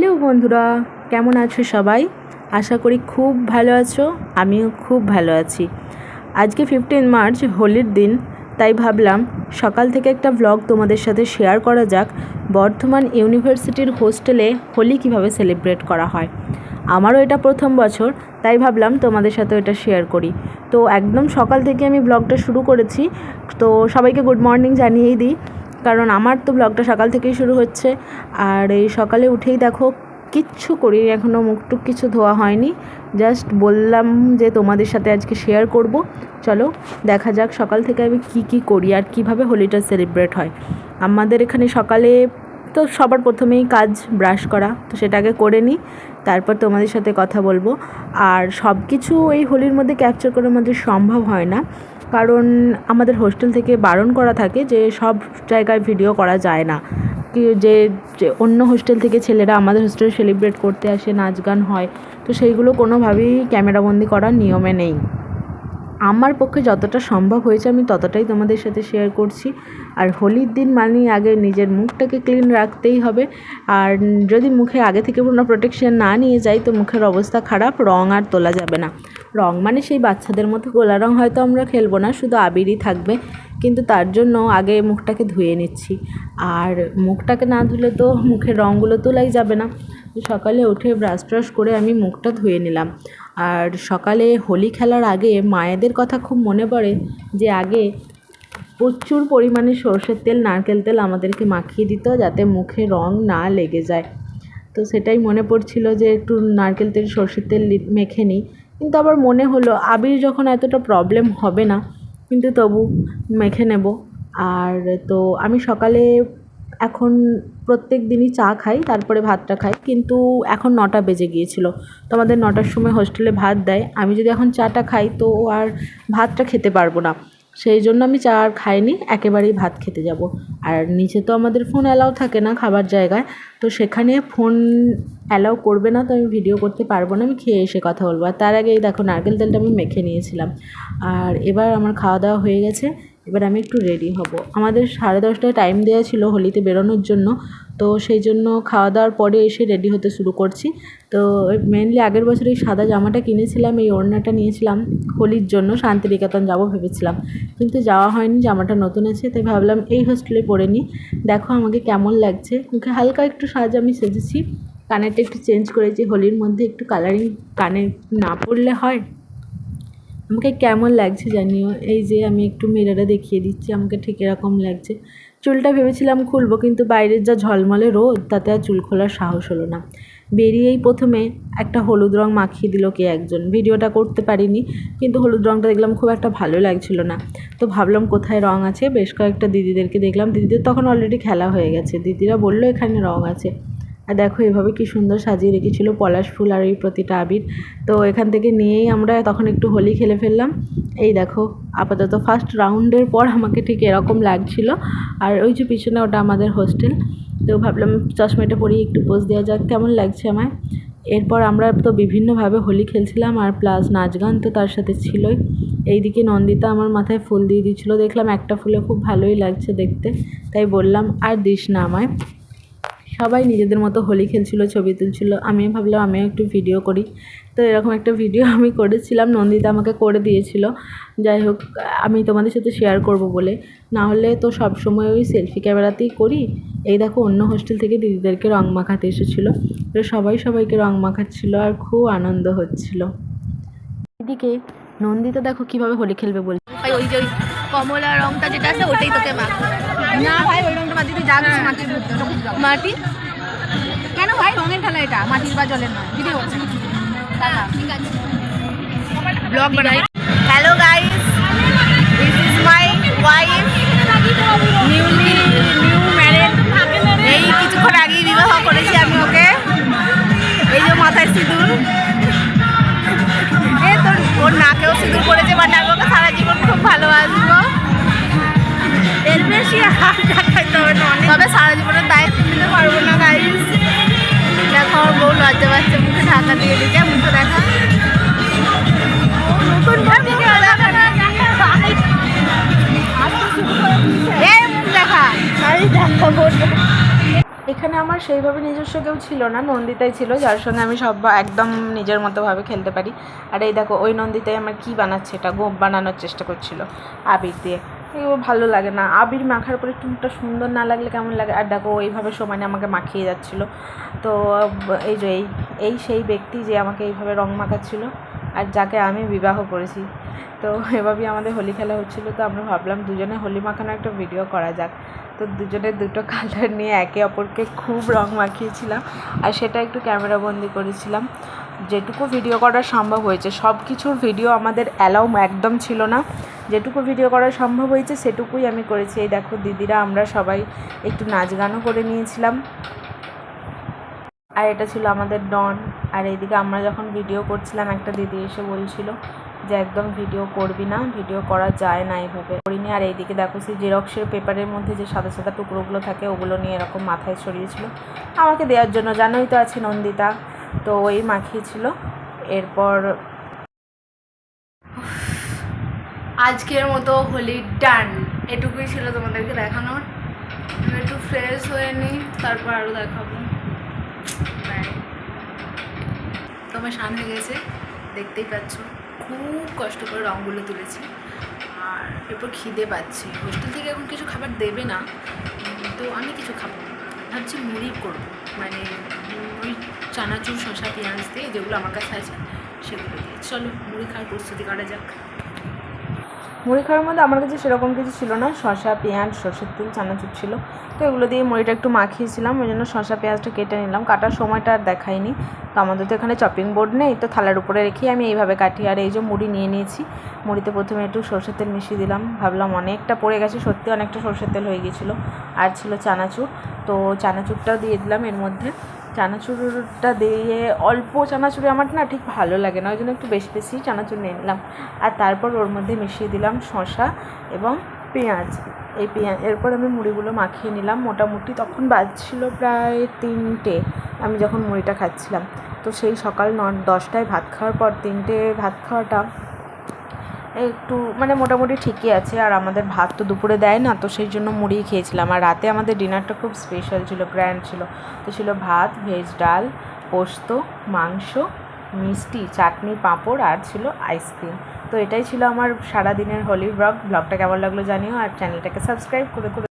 Hello বন্ধুরা, কেমন আছো সবাই? আশা করি খুব ভালো আছো, আমিও খুব ভালো আছি। আজকে ফিফটিন মার্চ, হোলির দিন, তাই ভাবলাম সকাল থেকে একটা ব্লগ তোমাদের সাথে শেয়ার করা যাক। বর্ধমান ইউনিভার্সিটির হোস্টেলে হোলি কীভাবে সেলিব্রেট করা হয়? আমারও এটা প্রথম বছর, তাই ভাবলাম তোমাদের সাথে এটা শেয়ার করি। তো একদম সকাল থেকে আমি ব্লগটা শুরু করেছি, তো সবাইকে গুড মর্নিং জানিয়েই দিই। কারণ আমার তো ব্লগটা সকাল থেকেই শুরু হচ্ছে। আর এই সকালে উঠেই দেখো, কিচ্ছু করি এখনও মুখটুক কিছু ধোয়া হয়নি। জাস্ট বললাম যে তোমাদের সাথে আজকে শেয়ার করব। চলো, দেখা যাক সকাল থেকে আমি কি কি করি আর কীভাবে হোলিটা সেলিব্রেট হয়। আমাদের এখানে সকালে তো সবার প্রথমেই কাজ ব্রাশ করা, তো সেটাকে করে নিই, তারপর তোমাদের সাথে কথা বলব। আর সব কিছু এই হোলির মধ্যে ক্যাপচার করার মধ্যে সম্ভব হয় না। কারণ আমাদের হোস্টেল থেকে বারণ করা থাকে যে সব জায়গায় ভিডিও করা যায় না। যে অন্য হোস্টেল থেকে ছেলেরা আমাদের হোস্টেলে সেলিব্রেট করতে আসে, নাচ গান হয়, তো সেইগুলো কোনোভাবেই ক্যামেরাবন্দি করার নিয়মে নেই। আমার পক্ষে যতটা সম্ভব হয়েছে আমি ততটাই তোমাদের সাথে শেয়ার করছি। আর হোলির দিন মানেই আগে নিজের মুখটাকে ক্লিন রাখতেই হবে। আর যদি মুখে আগে থেকে কোনো প্রোটেকশন না নিয়ে যাই, তো মুখের অবস্থা খারাপ, রং আর তোলা যাবে না। রং মানে সেই বাচ্চাদের মতো গোলা রং হয়তো আমরা খেলব না, শুধু আবিরই থাকবে। কিন্তু তার জন্য আগে মুখটাকে ধুয়ে নিচ্ছি। আর মুখটাকে না ধুলে তো মুখের রঙগুলো তোলাই যাবে না। সকালে উঠে ব্রাশ ট্রাশ করে আমি মুখটা ধুয়ে নিলাম। আর সকালে হোলি খেলার আগে মায়েদের কথা খুব মনে পড়ে যে আগে প্রচুর পরিমাণে সর্ষের তেল, নারকেল তেল আমাদেরকে মাখিয়ে দিত যাতে মুখে রং না লেগে যায়। তো সেটাই মনে পড়ছিল যে একটু নারকেল তেল, সর্ষের তেল মেখে নিই। কিন্তু আবার মনে হলো, আবির যখন এতটা প্রবলেম হবে না, কিন্তু তবু মেখে নেব। আর তো আমি সকালে এখন প্রত্যেক দিনই চা খাই, তারপরে ভাতটা খাই। কিন্তু এখন নটা বেজে গিয়েছিল। তো আমাদের নটার সময় হোস্টেলে ভাত দেয়। আমি যদি এখন চাটা খাই, তো আর ভাতটা খেতে পারব না। সেই জন্য আমি চা আর খাইনি, একেবারেই ভাত খেতে যাব। আর নিচে তো আমাদের ফোন অ্যালাউ থাকে না খাবার জায়গায়। তো সেখানে ফোন অ্যালাউ করবে না, তো আমি ভিডিও করতে পারব না। আমি খেয়ে এসে কথা বলব। আর তার আগেই দেখো, নারকেল তেলটা আমি মেখে নিয়েছিলাম। আর এবার আমার খাওয়া দাওয়া হয়ে গেছে। এবার আমি একটু রেডি হব। আমাদের সাড়ে দশটায় টাইম দেওয়া ছিল হোলিতে বেরোনোর জন্য, তো সেই জন্য খাওয়া দাওয়ার পরে এসে রেডি হতে শুরু করছি। তো মেনলি আগের বছর এই সাদা জামাটা কিনেছিলাম, এই ওড়নাটা নিয়েছিলাম হোলির জন্য, শান্তিনিকেতন যাব ভেবেছিলাম। কিন্তু যাওয়া হয়নি, জামাটা নতুন আছে, তাই ভাবলাম এই হোস্টেলে পরে নিই। দেখো আমাকে কেমন লাগছে। মুখে হালকা একটু সাজ আমি সেজেছি, কানেরটা একটু চেঞ্জ করেছি, হোলির মধ্যে একটু কালারিং কানে না পড়লে হয়। আমাকে কেমন লাগছে জানিও? এই যে আমি একটু মিরারে দেখিয়ে দিচ্ছি, আমাকে ঠিক এরকম লাগছে। চুলটা ভেবেছিলাম খুলবো, কিন্তু বাইরের যা ঝলমলে রোদ, তাতে আর চুল খোলার সাহস হলো না। বেরিয়েই প্রথমে একটা হলুদ রং মাখিয়ে দিল কে একজন। ভিডিওটা করতে পারিনি, কিন্তু হলুদ রংটা দেখলাম খুব একটা ভালো লাগছিল না। তো ভাবলাম কোথায় রং আছে? বেশ কয়েকটা দিদিদেরকে দেখলাম। দিদিদের তখন অলরেডি খেলা হয়ে গেছে। দিদিরা বলল, এখানে রং আছে। আর দেখো এভাবে কি সুন্দর সাজিয়ে রেখেছিল পলাশ ফুল আর এই প্রতিটা আবির। তো এখান থেকে নিয়েই আমরা তখন একটু হোলি খেলে ফেললাম। এই দেখো, আপাতত ফার্স্ট রাউন্ডের পর আমাকে ঠিক এরকম লাগছিল। আর ওই যে পিছনে ওটা আমাদের হোস্টেল তো ভাবলাম চশমাটা পরিয়ে একটু পোজ দেওয়া যাক, কেমন লাগছে আমায়? এরপর আমরা তো বিভিন্নভাবে হোলি খেলছিলাম আর প্লাস নাচ গান তো তার সাথে ছিলই। এইদিকে নন্দিতা আমার মাথায় ফুল দিয়ে দিচ্ছিল দেখলাম একটা ফুলে খুব ভালোই লাগছে দেখতে। তাই বললাম, আর দিস না আমায়। সবাই নিজেদের মতো হোলি খেলছিল, ছবি তুলছিল। আমিও ভাবলাম, আমিও একটু ভিডিও করি। তো এরকম একটা ভিডিও আমি করেছিলাম, নন্দিতা আমাকে করে দিয়েছিল। যাই হোক, আমি তোমাদের সাথে শেয়ার করব বলে। না হলে তো সব সময় ওই সেলফি ক্যামেরাতেই করি। এই দেখো, অন্য হোস্টেল থেকে দিদিদেরকে রং মাখাতে এসেছিল। তো সবাই সবাইকে রং মাখাচ্ছিল আর খুব আনন্দ হচ্ছিল। এদিকে নন্দিতা দেখো কীভাবে হোলি খেলবে বলে। ওই যে কমলা রংটা যেটা আছে, ওটাই তোকে মাখ না ভাই ওই যা মাটির মাটি? কেন ভাই? রঙের খেলা এটা মাটির বা জলের নয় ভিডিও ব্লগ বানাই। Hello guys this is my wife newly new married এই কিছুক্ষণ আগেই বিবাহ করেছি আমি ওকে। এই যে মাথায় সিঁদুর। এ তোর ওর নাকেও সিঁদুর করেছে বাট আমি ওকে সারা জীবন খুব ভালোবাসবো। এর বেশি আর দেখাইতে হবে না তবে সারা জীবনের দায়িত্ব নিতে পারব না গাইস দেখো আমার বউ লজ্জা পাচ্ছে মুখে ঢাকা দিয়ে দিচ্ছে মুখে দেখা। মুখ আমার সেইভাবে নিজস্ব কেউ ছিল না নন্দিতাই ছিল যার সঙ্গে আমি সব একদম নিজের মতোভাবে খেলতে পারি। আর এই দেখো ওই নন্দিতাই আমার কি বানাচ্ছে এটা গোপ বানানোর চেষ্টা করছিল আবির দিয়ে। এগুলো ভালো লাগে না। আবির মাখার পরে টুনটা সুন্দর না লাগলে কেমন লাগে? আর দেখো এইভাবে সমানে আমাকে মাখিয়ে যাচ্ছিল। তো, এই যে এই এই সেই ব্যক্তি যে আমাকে এইভাবে রং মাখাচ্ছিল আর যাকে আমি বিবাহ করেছি। তো, এভাবেই আমাদের হোলি খেলা হচ্ছিল। তো আমরা ভাবলাম দুজনে হোলি মাখানো একটা ভিডিও করা যাক। তো দুজনের দুটো কালার নিয়ে একে অপরকে খুব রং মাখিয়েছিলাম। আর সেটা একটু ক্যামেরাবন্দি করেছিলাম। যেটুকু ভিডিও করা সম্ভব হয়েছে সব কিছুর ভিডিও আমাদের অ্যালাউ একদম ছিল না। যেটুকু ভিডিও করা সম্ভব হয়েছে, সেটুকুই আমি করেছি। এই দেখো দিদিরা, আমরা সবাই একটু নাচ গানও করে নিয়েছিলাম। আর এটা ছিল আমাদের ডন। আর এইদিকে আমরা যখন ভিডিও করছিলাম, একটা দিদি এসে বলছিল যে, একদম ভিডিও করবি না ভিডিও করা যায় না এইভাবে করিনি। আর এইদিকে দেখো, সেই জেরক্সের পেপারের মধ্যে যে সাদা সাদা টুকরোগুলো থাকে, ওগুলো নিয়ে এরকম মাথায় ছড়িয়েছিল আমাকে দেওয়ার জন্য, জানোই তো আছে নন্দিতা। তো ওই মাখিয়েছিল এরপর আজকের মতো হোলি ডান। এটুকুই ছিল তোমাদেরকে দেখানোর। একটু ফ্রেশ হয়ে নিই, তারপর আরও দেখাবো. তোমার সামনে গেছে, দেখতেই পাচ্ছ, খুব কষ্ট করে রঙগুলো তুলেছি। আর এরপর খিদে পাচ্ছি। হোস্টেল থেকে এখন কিছু খাবার দেবে না তো আমি কিছু খাব না। ভাবছি মুড়ি করব। মানে ওই চানাচুর শশা পেঁয়াজ দিয়ে যেগুলো আমার কাছে আছে, সেগুলো দিয়ে। চলো, মুড়ি খাওয়ার প্রস্তুতি করা যাক। মুড়ি খাওয়ার মধ্যে আমার কাছে সেরকম কিছু ছিল না। শসা, পেঁয়াজ, সর্ষের তেল, চানাচুর ছিল। তো এগুলো দিয়ে মুড়িটা একটু মাখিয়েছিলাম। ওই জন্য শসা, পেঁয়াজটা কেটে নিলাম। কাটার সময়টা আর দেখাইনি। তো আমাদের তো এখানে চপিং বোর্ড নেই। তো থালার উপরে রেখেই আমি এইভাবে কাটি। আর এই যে মুড়ি নিয়ে নিয়েছি, মুড়িতে প্রথমে একটু সর্ষের তেল মিশিয়ে দিলাম। ভাবলাম অনেকটা পড়ে গেছে। সত্যি অনেকটা সর্ষের তেল হয়ে গিয়েছিল আর ছিল চানাচুর। তো চানাচুরটাও দিয়ে দিলাম এর মধ্যে। চানাচুরটা দিয়ে অল্প চানাচুরে আমার না ঠিক ভালো লাগে না ওই জন্য একটু বেশি বেশি চানাচুর নিয়ে নিলাম। আর তারপর ওর মধ্যে মিশিয়ে দিলাম শশা এবং পেঁয়াজ। এই পেঁয়াজ, এরপর আমি মুড়িগুলো মাখিয়ে নিলাম। মোটামুটি তখন বাজছিল প্রায় তিনটে, আমি যখন মুড়িটা খাচ্ছিলাম। তো সেই সকাল ন, দশটায় ভাত খাওয়ার পর তিনটে ভাত খাওয়াটা একটু মানে মোটামুটি ঠিকই আছে, আর আমাদের ভাত তো দুপুরে দেয় না, তো সেই জন্য মুড়িই খেয়েছিলাম। আর রাতে আমাদের ডিনারটা খুব স্পেশাল ছিল গ্র্যান্ড ছিল। তো ছিল ভাত ভেজ ডাল, পোস্ত, মাংস, মিষ্টি, চাটনি, পাঁপড়, আর ছিল আইসক্রিম তো এটাই ছিল আমার সারাদিনের হোলি ব্লগ ব্লগটা কেমন লাগল জানিও, আর চ্যানেলটাকে সাবস্ক্রাইব করে করে